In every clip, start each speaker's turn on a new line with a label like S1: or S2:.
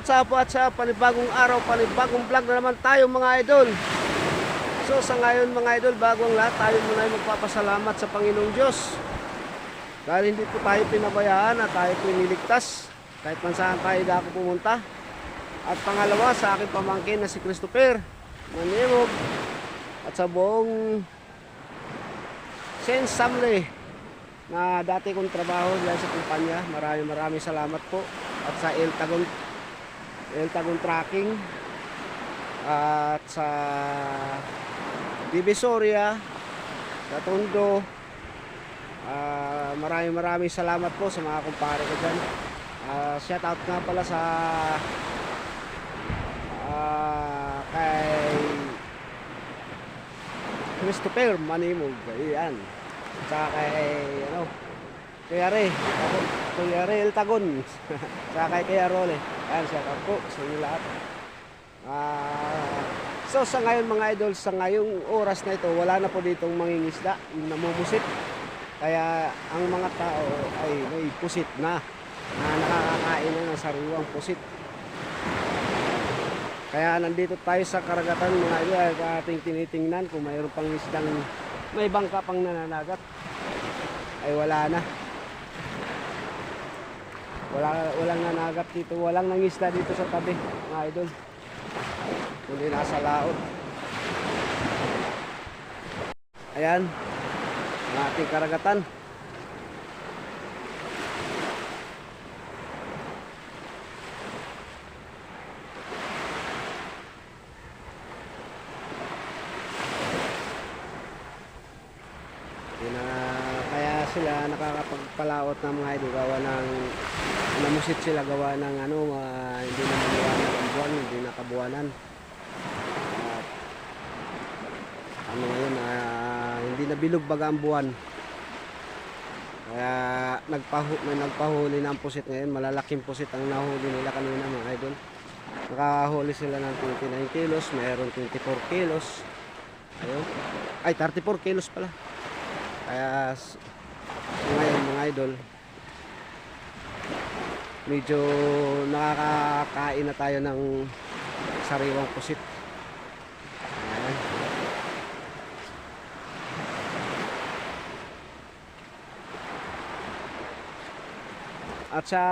S1: what's up, what's up? Panibagong araw, panibagong vlog na naman tayo mga idol. So sa ngayon mga idol, bago ang lahat, tayo muna ay magpapasalamat sa Panginoong Diyos. Dahil hindi po tayo pinabayaan at tayo po. Kahit man saan tayo dako pumunta. At pangalawa sa aking pamangkin na si Christopher Manimog. At sa buong Sense Samle na dati kong trabaho dahil sa kumpanya. Maraming maraming salamat po. At sa El Tagon, El Tagon Tracking. At sa Divisoria, sa Tondo. Ah, maraming maraming salamat po sa mga kumpare ko dyan. Ah, shout out nga pala sa ah, kay Christopher Manimog. Ayan. Tsaka kay, ano, Kuya Re. Kuya Re El Tagon. Tsaka kay Kuya Role. Ayan, shout out po sa inyo lahat. Ah, so sa ngayon mga idol, sa ngayong oras na ito, wala na po ditong mangingisda, yung namumusit. Kaya ang mga tao ay may pusit na na nakakakain na ng sariwang pusit. Kaya nandito tayo sa karagatan mga idol at ating tinitingnan kung mayroon pang isdang may bangka pang nananagat. Ay wala na. Wala walang nanagat dito, walang nangisda dito sa tabi mga idol. Kundi nasa laot. Ayan. Ang ating karagatan. Yun na, sila nakakapagpalaot ng mga idol. Gawa ng namusit sila gawa ng ano ah, hindi na maliwanag ang buwan hindi nakabuwanan at ano ngayon ah, hindi na bilog baga ang buwan. Kaya nagpahu may nagpahuli ng pusit ngayon. Malalaking pusit ang nahuli nila kanina mga idol. Nakahuli sila ng 29 kilos mayroon 24 kilos. Ayun. Ay 34 kilos pala. Kaya idol, medyo nakakakain na tayo ng sariwang pusit. Ayan. At sa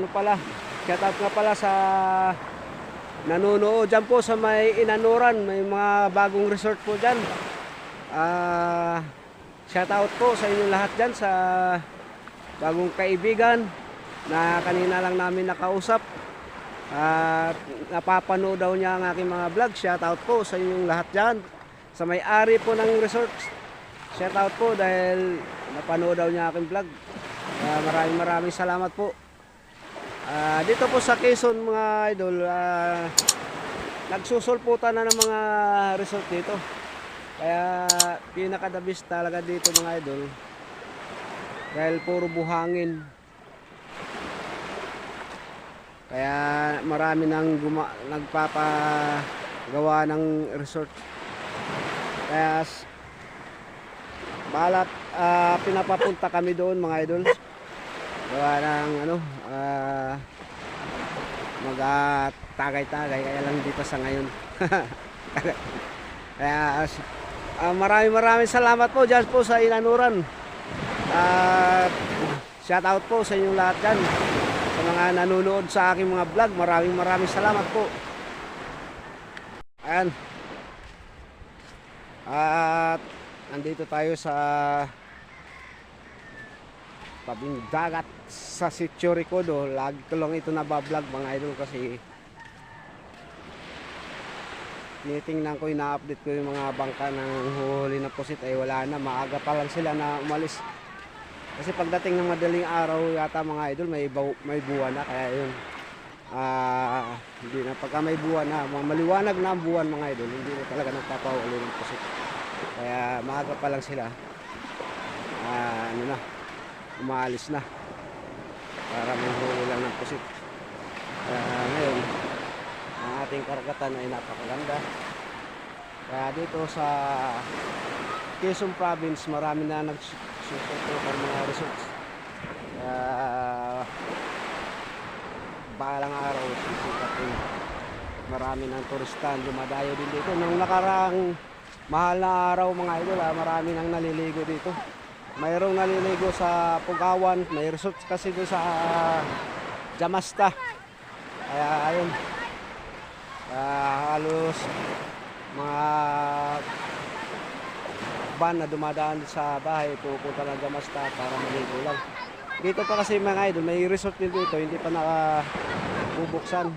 S1: ano pala, shout out nga pala sa nanonood dyan po sa may inanuran, may mga bagong resort po dyan. Ah, shout out po sa inyo lahat dyan sa bagong kaibigan na kanina lang namin nakausap. At napapanood daw niya ang aking mga vlog. Shout out po sa inyong lahat dyan. Sa may-ari po ng resort. Shout out po dahil napanood daw niya aking vlog. Kaya maraming maraming salamat po. Ah, dito po sa Quezon mga idol, ah, nagsusulputan na ng mga resort dito. Kaya pinakadabis talaga dito mga idol. Dahil puro buhangin. Kaya marami nang guma nagpapagawa ng resort. Kaya balat ah, pinapapunta kami doon mga idol. Gawa ng ano mag ah, tagay-tagay kaya lang dito sa ngayon. kaya s- Ah, maraming maraming salamat po dyan po sa Inanuran. At shout out po sa inyong lahat dyan. Sa mga nanonood sa aking mga vlog, maraming maraming salamat po. Ayan. At nandito tayo sa tabing dagat sa Sitio Ricodo. Lagi ko lang ito nabablog mga idol kasi tinitingnan ko, ina-update ko yung mga bangka ng huli na pusit ay wala na, maaga pa lang sila na umalis. Kasi pagdating ng madaling araw yata mga idol may baw, may buwan na kaya yun. Ah, hindi na pagka may buwan na, maliwanag na ang buwan mga idol, hindi na talaga nagpapahuli ng pusit. Kaya maaga pa lang sila. Ah, ano na, umaalis na. Para may huli lang ng pusit. Kaya ngayon, ang ating karagatan ay napakaganda. Kaya dito sa Quezon Province, marami na nagsusuportan mga resorts. Kaya balang araw, sisikat din. Marami ng turista dumadayo din dito. Nung nakarang mahal na araw mga idol, ah, marami nang naliligo dito. Mayroong naliligo sa Pugawan, may resort kasi doon sa ah, Jamasta. Kaya ayun, Ah, halos mga van na dumadaan sa bahay pupunta ng Jamasta para maligo lang. Dito pa kasi mga idol, may resort din dito, hindi pa nakabubuksan.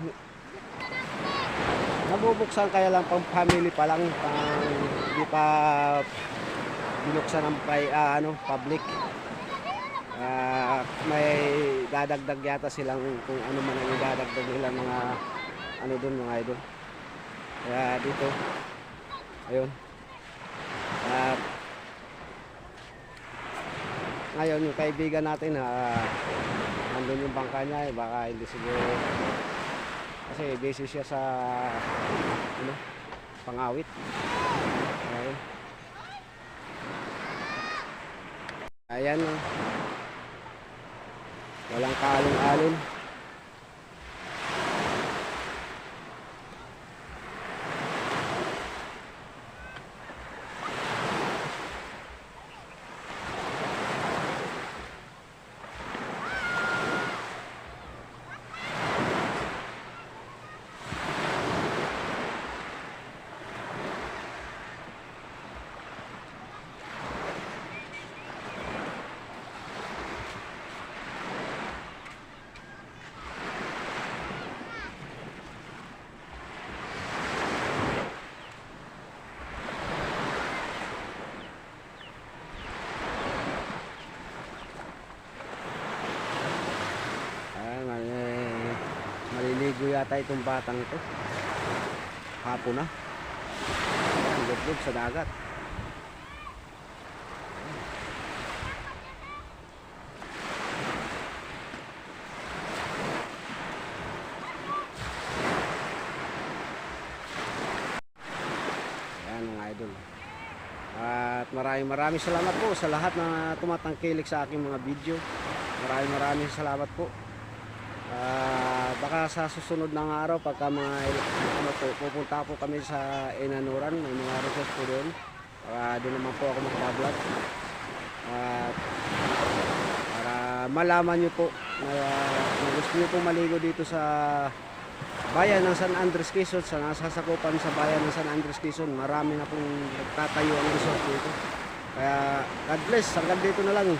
S1: Nabubuksan kaya lang pang family pa lang, pang hindi pa binuksan ng pri- ah, ano, public. Ah, may dadagdag yata silang kung ano man ang dadagdag nila mga ano doon mga idol. Kaya dito, ayun. At ngayon yung kaibigan natin ah, nandun yung bangka niya, eh, baka hindi siguro kasi busy siya sa ano, pangawit. Ayun. Ayan. oh. Walang kalong-alon. Ah, mali, maliligo yata itong batang ito. Hapon na. Ayan, lublog sa dagat. Ayan mga idol. At maraming maraming salamat po sa lahat na tumatangkilik sa aking mga video. Maraming maraming salamat po. Baka sa susunod ng araw pagka mga ano po, pupunta po kami sa Enanuran, may mga request po doon. Ah, doon naman po ako magbablog. At para malaman nyo po na kung gusto nyo po maligo dito sa bayan ng San Andres Quezon, sa nasasakupan sa bayan ng San Andres Quezon, marami na pong nagtatayo ang resort dito. Kaya God bless, hanggang dito na lang.